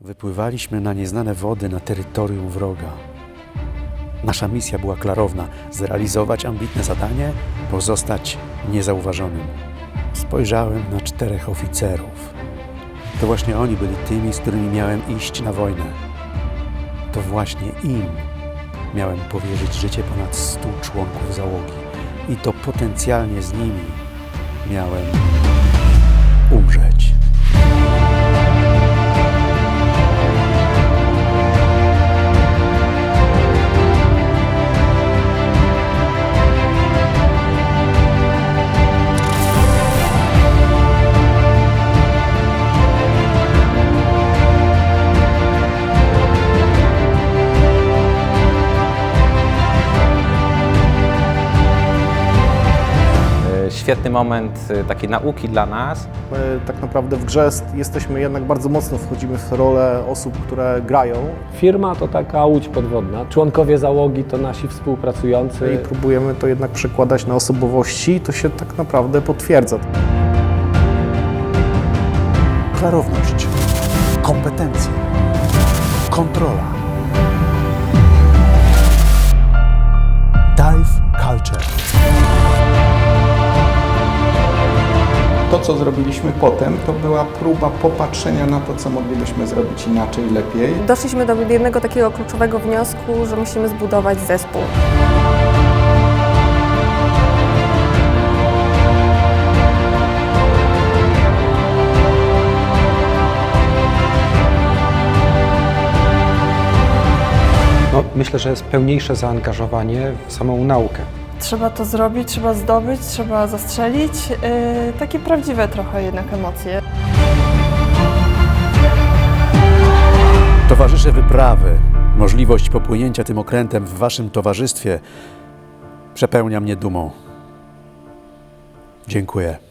Wypływaliśmy na nieznane wody na terytorium wroga. Nasza misja była klarowna: zrealizować ambitne zadanie, pozostać niezauważonym. Spojrzałem na czterech oficerów. To właśnie oni byli tymi, z którymi miałem iść na wojnę. To właśnie im miałem powierzyć życie ponad stu członków załogi. I to potencjalnie z nimi miałem Świetny moment e, takiej nauki dla nas. My tak naprawdę w grze jest- jesteśmy jednak bardzo mocno wchodzimy w rolę osób, które grają Firma to taka łódź podwodna. Członkowie załogi to nasi współpracujący. i próbujemy to jednak przekładać na osobowości i to się tak naprawdę potwierdza. Klarowność, kompetencje, kontrola. To, co zrobiliśmy potem, to była próba popatrzenia na to, co moglibyśmy zrobić inaczej, lepiej. Doszliśmy do jednego takiego kluczowego wniosku, że musimy zbudować zespół. No, myślę, że jest pełniejsze zaangażowanie w samą naukę. Trzeba to zrobić, trzeba zdobyć, trzeba zastrzelić. Yy, takie prawdziwe trochę jednak emocje. Towarzysze wyprawy, możliwość popłynięcia tym okrętem w waszym towarzystwie przepełnia mnie dumą. Dziękuję.